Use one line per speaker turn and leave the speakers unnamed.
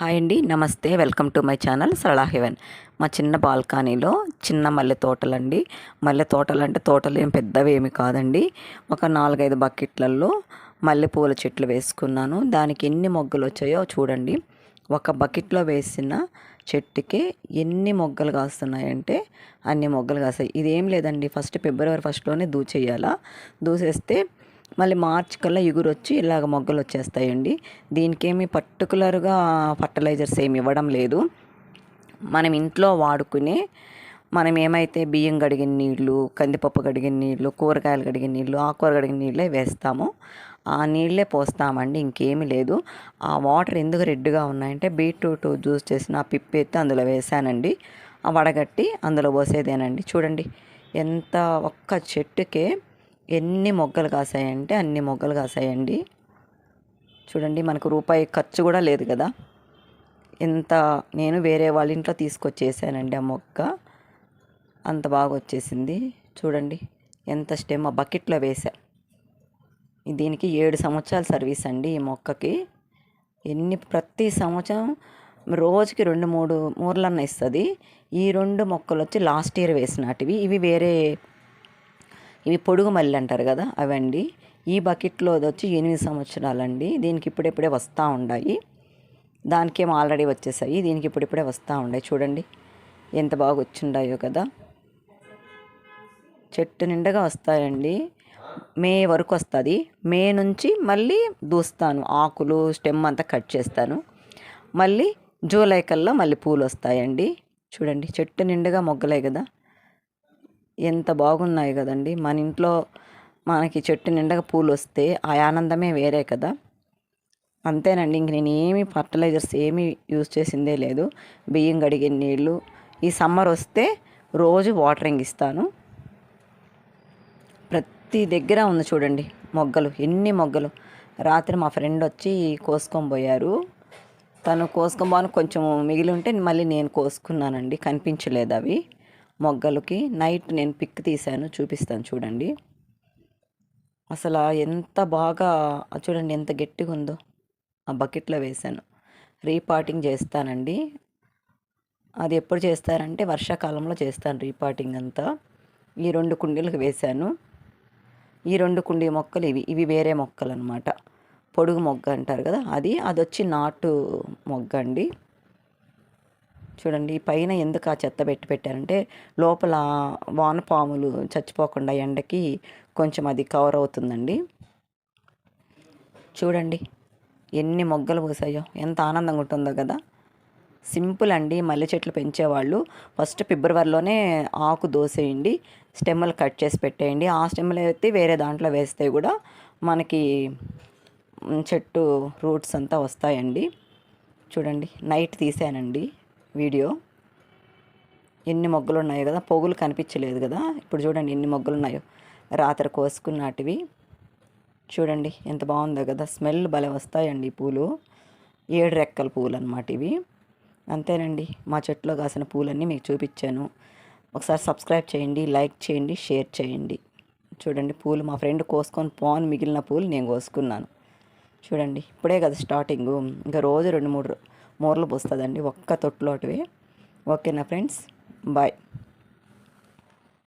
Hi అండి నమస్తే welcome to my channel Sarala heaven. మా చిన్న బాల్కనీలో చిన్న మల్లె తోటలండి. మల్లె తోటలు అంటే తోటలు ఏం పెద్దవి ఏమి కాదండి. ఒక నాలుగైదు బకెట్లలో మల్లెపూల చెట్లు వేసుకున్నాను. దానికి ఎన్ని మొగ్గలు వచ్చాయో చూడండి. ఒక బకెట్లో వేసిన చెట్టుకి ఎన్ని మొగ్గలు కాస్తున్నాయంటే అన్ని మొగ్గలు కాస్తాయి. ఇదేం లేదండి ఫస్ట్ ఫిబ్రవరి ఫస్ట్లోనే దూచేయాలా? దూసేస్తే మళ్ళీ మార్చ్ కల్లా ఎగురు వచ్చి ఇలాగ మొగ్గలు వచ్చేస్తాయండి దీనికేమి పర్టికులర్గా ఫర్టిలైజర్స్ ఏమి ఇవ్వడం లేదు. మనం ఇంట్లో వాడుకునే మనం ఏమైతే బియ్యం కడిగిన నీళ్ళు కందిపప్పు కడిగిన నీళ్ళు కూరగాయలు కడిగిన నీళ్ళు ఆకుకూర కడిగిన నీళ్ళే వేస్తాము. ఆ నీళ్ళే పోస్తామండి ఇంకేమీ లేదు. ఆ వాటర్ ఎందుకు రెడ్గా ఉన్నాయంటే బీట్రూట్ జ్యూస్ చేసిన ఆ పిప్పి ఎత్తి అందులో వేసానండి ఆ వడగట్టి అందులో పోసేదేనండి. చూడండి ఎంత ఒక్క చెట్టుకే ఎన్ని మొగ్గలు కాసాయంటే అన్ని మొగ్గలు కాసాయండి. చూడండి మనకు రూపాయి ఖర్చు కూడా లేదు కదా. ఎంత నేను వేరే వాళ్ళ ఇంట్లో తీసుకొచ్చేసానండి ఆ మొక్క. అంత బాగా వచ్చేసింది. చూడండి ఎంత స్టెమ్ ఆ బకెట్లో వేసా దీనికి ఏడు సంవత్సరాల సర్వీస్ అండి ఈ మొక్కకి. ఎన్ని ప్రతి సంవత్సరం రోజుకి రెండు మూడు మూరలన్న ఇస్తుంది. ఈ రెండు మొక్కలు వచ్చి లాస్ట్ ఇయర్ వేసినటివి. ఇవి వేరే ఇవి పొడుగు మల్లి అంటారు కదా అవండి. ఈ బకెట్లో వచ్చి ఎనిమిది సంవత్సరాలండి. దీనికి ఇప్పుడిప్పుడే వస్తూ ఉన్నాయి దానికేమో ఆల్రెడీ వచ్చేసాయి. దీనికి ఇప్పుడిప్పుడే వస్తూ ఉన్నాయి చూడండి ఎంత బాగా వచ్చిండాయో కదా. చెట్టు నిండగా వస్తాయండి. మే వరకు వస్తుంది. మే నుంచి మళ్ళీ దూస్తాను. ఆకులు స్టెమ్ అంతా కట్ చేస్తాను. మళ్ళీ జూలై కల్లా మళ్ళీ పూలు వస్తాయండి. చూడండి చెట్టు నిండుగా మొగ్గలే కదా. ఎంత బాగున్నాయి కదండి. మన ఇంట్లో మనకి చెట్టు నిండగా పూలు వస్తే ఆ ఆనందమే వేరే కదా. అంతేనండి ఇంక నేను ఏమి ఫర్టిలైజర్స్ ఏమీ యూజ్ చేసిందే లేదు. బియ్యం కడిగిన నీళ్ళు ఈ సమ్మర్ వస్తే రోజు వాటరింగ్ ఇస్తాను. ప్రతి దగ్గర ఉంది చూడండి మొగ్గలు ఎన్ని మొగ్గలు. రాత్రి మా ఫ్రెండ్ వచ్చి కోసుకొని పోయారు తను కోసుకొని పోను కొంచెం మిగిలి ఉంటే మళ్ళీ నేను కోసుకున్నానండి కనిపించలేదు అవి. మొగ్గలకి. నైట్ నేను పిక్ తీశాను చూపిస్తాను చూడండి. అసలు ఎంత బాగా చూడండి ఎంత గట్టిగా ఉందో. ఆ బకెట్లో వేశాను. రీపాటింగ్ చేస్తానండి. అది ఎప్పుడు చేస్తారంటే వర్షాకాలంలో చేస్తాను రీపాటింగ్ అంతా. ఈ రెండు కుండీలకు వేశాను. ఈ రెండు కుండీ మొక్కలు ఇవి ఇవి వేరే మొక్కలు అనమాట పొడుగు మొగ్గ అంటారు కదా అది. అది వచ్చి నాటు మొగ్గ అండి. చూడండి పైన ఎందుకు ఆ చెత్త పెట్టి పెట్టారంటే లోపల వానపాములు చచ్చిపోకుండా ఎండకి కొంచెం అది కవర్ అవుతుందండి. చూడండి ఎన్ని మొగ్గలు పూసాయో ఎంత ఆనందంగా ఉంటుందో కదా. సింపుల్ అండి మల్లె చెట్లు పెంచేవాళ్ళు. ఫస్ట్ ఫిబ్రవరిలోనే ఆకు దోసేయండి స్టెమ్మలు కట్ చేసి పెట్టేయండి. ఆ స్టెమ్మలు అయితే వేరే దాంట్లో వేస్తే కూడా మనకి చెట్టు రూట్స్ అంతా వస్తాయండి. చూడండి నైట్ తీసానండి. వీడియో. ఎన్ని మొగ్గలు ఉన్నాయో కదా పొగులు కనిపించలేదు కదా. ఇప్పుడు చూడండి ఎన్ని మొగ్గలు ఉన్నాయో రాత్రి కోసుకున్నటివి. చూడండి ఎంత బాగుందో కదా స్మెల్ భలే వస్తాయండి పూలు. ఏడు రెక్కల పూలు అనమాట ఇవి. అంతేనండి మా చెట్లో కాసిన పూలన్నీ మీకు చూపించాను. ఒకసారి సబ్స్క్రైబ్ చేయండి లైక్ చేయండి షేర్ చేయండి. చూడండి పూలు మా ఫ్రెండ్ కోసుకొని పోన్ మిగిలిన పూలు నేను కోసుకున్నాను. చూడండి ఇప్పుడే కదా స్టార్టింగు ఇంకా రోజు రెండు మూడు మూరలు పోస్తుందండి ఒక్క తొట్టులోటివి. ఓకేనా ఫ్రెండ్స్? బాయ్.